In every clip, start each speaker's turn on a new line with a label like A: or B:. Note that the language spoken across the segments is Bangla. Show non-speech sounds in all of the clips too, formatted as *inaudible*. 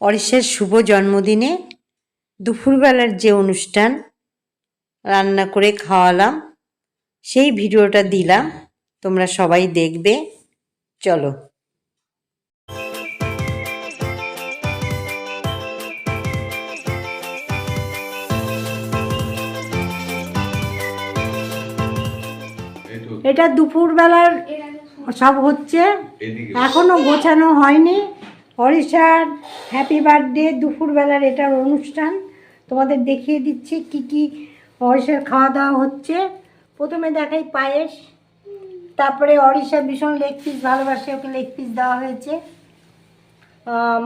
A: অরিশের শুভ জন্মদিনে দুপুরবেলার যে অনুষ্ঠান রান্না করে খাওয়ালাম সেই ভিডিওটা দিলাম। তোমরা সবাই দেখবে। চলো। এটা দুপুরবেলার সব হচ্ছে। এখনও গোছানো হয়নি। হরিষার হ্যাপি বার্থডে দুপুরবেলার এটার অনুষ্ঠান। তোমাদের দেখিয়ে দিচ্ছি কি কি হরিষার খাওয়া দাওয়া হচ্ছে। প্রথমে দেখাই পায়েস, তারপরে অরিষা ভীষণ লেগ পিস ভালোবাসে, ওকে লেগ পিস দেওয়া হয়েছে।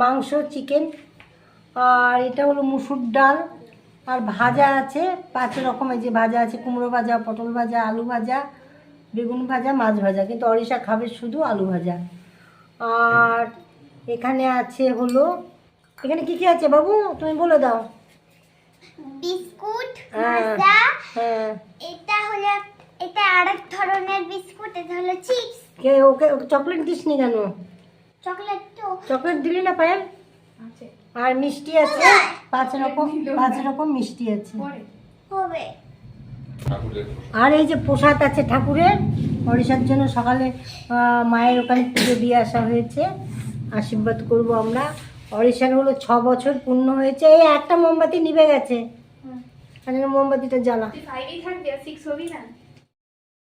A: মাংস চিকেন আর এটা হলো মুসুর ডাল। আর ভাজা আছে, পাঁচ রকমের যে ভাজা আছে, কুমড়ো ভাজা, পটল ভাজা, আলু ভাজা, বেগুন ভাজা, মাছ ভাজা। কিন্তু অরিষা খাবে শুধু আলু ভাজা। আর এখানে আছে হলো এখানে কি কি আছে বাবু? তুমি বলে দাও।
B: বিস্কুট
A: হ্যাঁ। হ্যাঁ।
B: এটা হলো এটা আরেক ধরনের বিস্কুট এটা হলো চিপস।
A: কে ওকে ওকে চকলেট দিস নি কেন?
B: চকলেট তো।
A: চকলেট দিলি না পায়েল? আর মিষ্টি আছে? পাঁচ রকম পাঁচ রকম মিষ্টি আছে।
B: হবে।
A: আর এই যে প্রসাদ আছে ঠাকুরের ওড়িশার জন্য সকালে মায়ের ওখানে পুজো দিয়ে আসা হয়েছে। আশীর্বাদ করব আমরা। ওড়িশার হলো ছ বছর পূর্ণ হয়েছে। এই একটা মোমবাতি নিভে গেছে। মোমবাতিটা জ্বালা।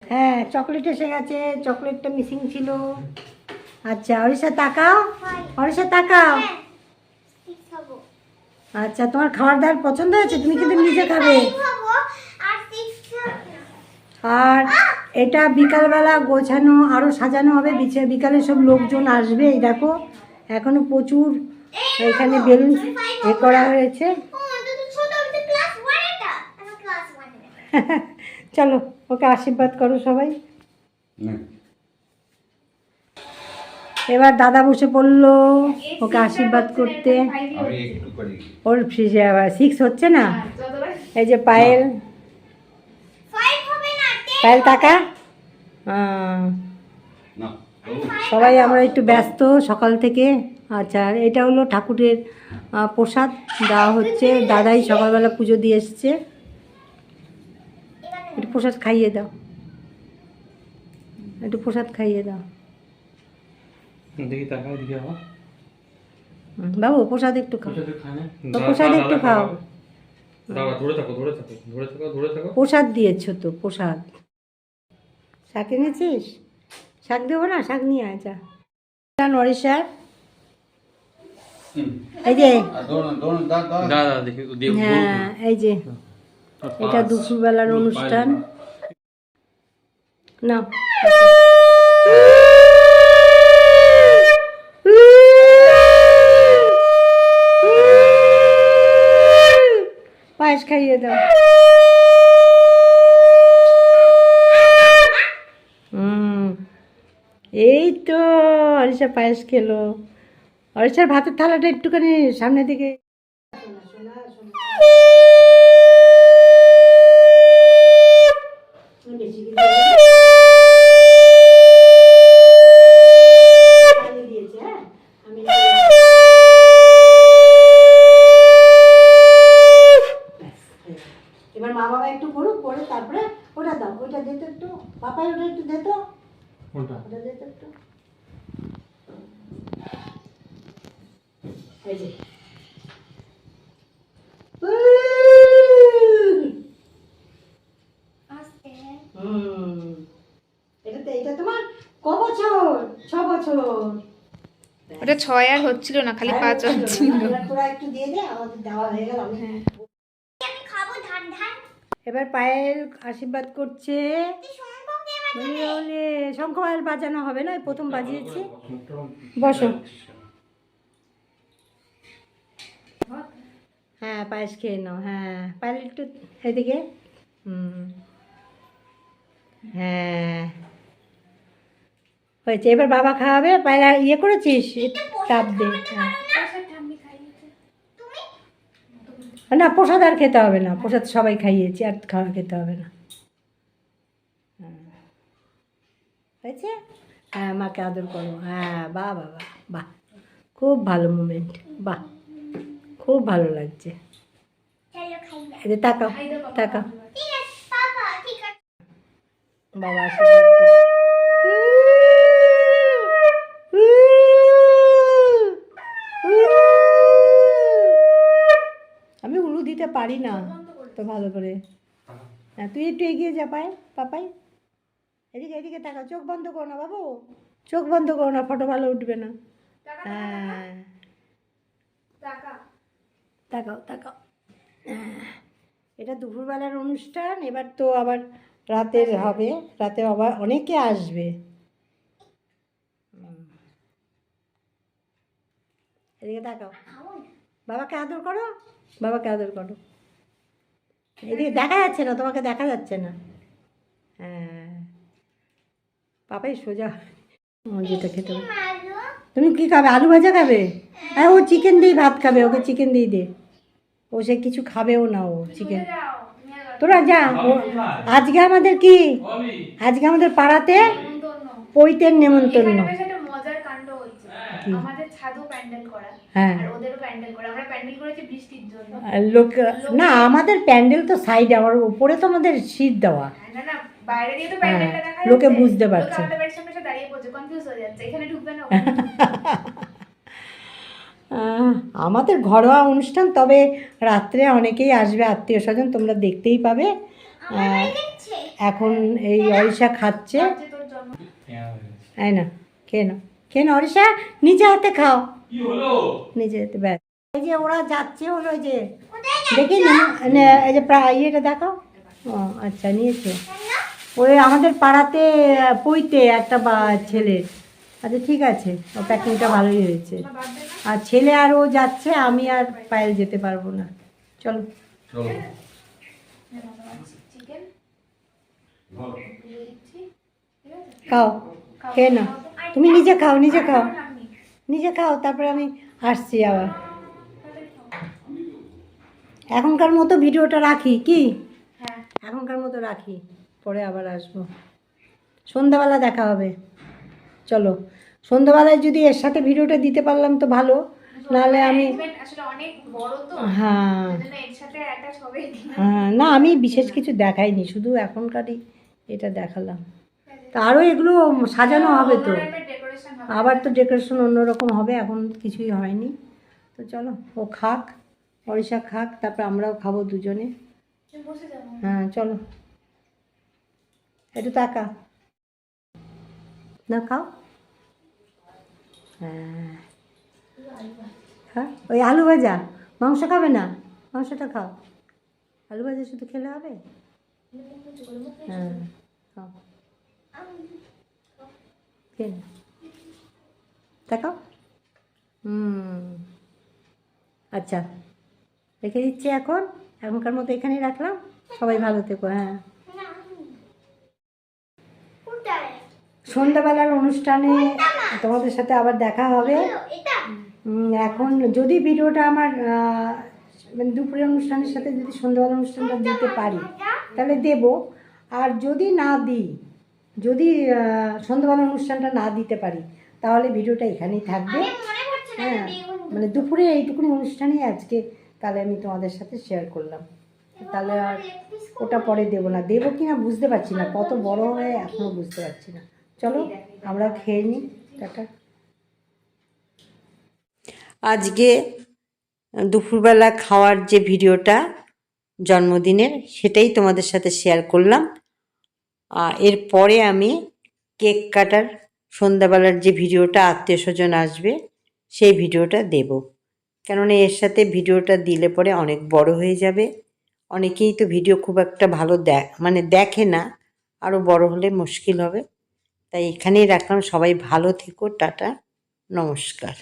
A: হ্যাঁ চকলেট এসে গেছে। চকলেটটা মিসিং ছিল। আচ্ছা অরিশা তাকাও। অরিশা তাকাও।
B: হ্যাঁ
A: আচ্ছা তোমার খাবার দাবার পছন্দ হয়েছে? তুমি কিন্তু নিজে খাবে।
B: আর
A: এটা বিকালবেলা গোছানো আরও সাজানো হবে বিছে- বিকালে সব লোকজন আসবে এই দেখো এখনও প্রচুর এখানে বেলুন এ করা হয়েছে।
B: ও এটা তো ছোট এটা ক্লাস 1 এটা আমি ক্লাস 1
A: চলো ওকে আশীর্বাদ করো সবাই। এবার দাদা বসে পড়ল ওকে আশীর্বাদ করতে।
C: আমি একটু করি
A: ওর সিক্স হচ্ছে না? এই যে পায়েল।
B: 5 হবে না। 10
A: পায়েল টাকা সবাই আমরা একটু ব্যস্ত সকাল থেকে আচ্ছা আর এটা হলো ঠাকুরের প্রসাদ দেওয়া হচ্ছে দাদাই সকালবেলা পুজো দিয়ে এসছে একটু প্রসাদ খাইয়ে দাও একটু প্রসাদ খাইয়ে দাও
D: দেখি তাকায় দিকে
A: বাবু প্রসাদ একটু খাও
D: প্রসাদ
A: তো প্রসাদ একটু খাও
D: দাঁড়া ধরে থাকো ধরে থাকো ধরে থাকো ধরে থাকো
A: প্রসাদ দিয়েছ তো প্রসাদ শাক এনেছিস? শাক দেবো না শাক নিয়ে আয় যা। এই যে। হ্যাঁ এই যে। এটা দুপুরবেলার অনুষ্ঠান। না পায়েস খাইয়ে দাও হুম এই তো অরিষা পায়েস খেলো। অরিষার ভাতের থালাটা একটুখানি সামনের দিকে। এবার মা বাবা একটু করুক করে তারপরে ওটা দাও। ওটা দে একটু। পাপাই ওটা একটু দে ওটা দে একটু। এই যে।
E: ওটা ছয় আর হচ্ছিল না খালি পাঁচ হচ্ছিল
A: এবার তোরা একটু দিয়ে দে আমাদের দেওয়া হয়ে গেল। আমি
B: আমি খাব ধান ধান।
A: এবার পায়েল আশীর্বাদ করছে। শঙ্খ পায়েল বাজানো হবে না? প্রথম বাজিয়েছি। বসো। হ্যাঁ পায়েস খেয়ে নাও হ্যাঁ। পায়েল একটু এদিকে। হুম। হ্যাঁ। হয়েছে এবার বাবা খাওয়াবে? পায়েল ইয়ে করেছিস? তাপ দে। না। প্রসাদ আর খেতে হবে না। প্রসাদ সবাই খাইয়েছি আর খাওয়া খেতে হবে না। হ্যাঁ। হয়েছে? হ্যাঁ মাকে আদর করো। হ্যাঁ বাহ বাবা বাহ খুব ভালো মুমেন্ট বাহ। খুব ভালো লাগছে।
B: আছে
A: বাবা আমি উলু দিতে পারি না, তো ভালো করে। হ্যাঁ তুই একটু এগিয়ে যা পায়, পাপাই। এদিকে এদিকে তাকাও, চোখ বন্ধ করো না বাবু। চোখ বন্ধ করো না, ফটো ভালো উঠবে না। হ্যাঁ। তাকাও তাকাও। এটা দুপুরবেলার অনুষ্ঠান এবার তো আবার রাতের হবে রাতে আবার অনেকে আসবে। এদিকে তাকাও। বাবাকে আদর করো বাবাকে আদর করো। এদিকে দেখা যাচ্ছে না তোমাকে দেখা যাচ্ছে না। হ্যাঁ। পাপাই সোজা। যেটা খেতে তুমি কি খাবে? আলু ভাজা খাবে? হ্যাঁ ও চিকেন দিয়ে ভাত খাবে ওকে চিকেন দিয়ে দে। ও সে কিছু খাবেও না ও চিকেন তোরা যা ও- আজকে আমাদের কি? আজকে আমাদের পাড়াতে পৈতের নেমন্তন্ন। হ্যাঁ।
E: আর ওদেরও প্যান্ডেল করা। আমরা প্যান্ডেল করেছি বৃষ্টির জন্য।
A: আর লোক না আমাদের প্যান্ডেল তো সাইডে আমার উপরে তো আমাদের শীত দেওয়া।
E: হ্যাঁ, না না বাইরে দিয়ে তো প্যান্ডেলটা দেখা
A: হ্যাঁ, লোকে বুঝতে পারছে। *laughs*
E: আমাদের হয়ে
A: ঘরোয়া অনুষ্ঠান তবে রাত্রে অনেকেই আসবে আত্মীয় স্বজন তোমরা দেখতেই পাবে। এখন এই অরিষা খাচ্ছে। তাই না কেন কেন অরিষা নিজে হাতে খাও। নিজে হাতে ব্যাস। এই যে ওরা যাচ্ছে হলো যে দেখি এই যে প্রায় ইয়েটা দেখো ও আচ্ছা নিয়েছে। ওই আমাদের পাড়াতে পইতে একটা বা ছেলের। আচ্ছা ঠিক আছে। ও প্যাকিংটা ভালোই হয়েছে। আর ছেলে আর ও যাচ্ছে আমি আর পায়েল যেতে পারব না। চলো।
C: চলো।
A: খাও। খেয়ে নাও। তুমি নিজে খাও নিজে খাও। নিজে খাও তারপরে আমি আসছি আবার। এখনকার মতো ভিডিওটা রাখি কি?
E: হ্যাঁ।
A: এখনকার মতো রাখি পরে আবার আসব। সন্ধ্যাবেলা দেখা হবে। চলো সন্ধ্যাবেলায় যদি এর সাথে ভিডিওটা দিতে পারলাম তো ভালো নাহলে আমি হ্যাঁ। হ্যাঁ না আমি বিশেষ কিছু দেখাইনি শুধু এখনকারই এটা দেখালাম। তা আরও এগুলো সাজানো হবে তো। আবার তো ডেকোরেশন অন্যরকম হবে এখন কিছুই হয়নি। তো চলো ও খাক অরিষা খাক তারপর আমরাও খাব দুজনে। হ্যাঁ চলো। একটু তাকা না খাও হ্যাঁ হ্যাঁ ওই আলু ভাজা মাংস খাবে না মাংসটা খাও আলু ভাজা শুধু খেলে হবে হ্যাঁ খাও খেয়ে। দেখাও হুম আচ্ছা রেখে দিচ্ছি এখন এখনকার মতো এখানেই রাখলাম সবাই ভালো থেকো হ্যাঁ সন্ধ্যাবেলার অনুষ্ঠানে তোমাদের সাথে আবার দেখা হবে। এখন যদি ভিডিওটা আমার মানে দুপুরের অনুষ্ঠানের সাথে যদি সন্ধ্যাবেলার অনুষ্ঠানটা দিতে পারি তাহলে দেব। আর যদি না দিই যদি আহ, সন্ধ্যাবেলার অনুষ্ঠানটা না দিতে পারি তাহলে ভিডিওটা এখানেই থাকবে। হ্যাঁ মানে দুপুরে এইটুকুনি অনুষ্ঠানেই আজকে তাহলে আমি তোমাদের সাথে শেয়ার করলাম। তাহলে আর ওটা পরে দেবো না। দেবো কি না বুঝতে পারছি না কত বড় হয়ে এখনও বুঝতে পারছি না। চলো, আমরা খেয়ে নিই, টাটা। আজকে দুপুরবেলা খাওয়ার যে ভিডিওটা জন্মদিনের, সেটাই তোমাদের সাথে শেয়ার করলাম। এরপরে আমি কেক কাটার সন্ধ্যাবেলার যে ভিডিওটা আত্মীয় স্বজন আসবে, সেই ভিডিওটা দেব। কেননা এর সাথে ভিডিওটা দিলে পরে অনেক বড় হয়ে যাবে। অনেকেই তো ভিডিও খুব একটা ভালো দেখ মানে দেখে না আরও বড় হলে মুশকিল হবে। তাই এখানেই রাখলাম। সবাই ভালো থেকো টাটা নমস্কার।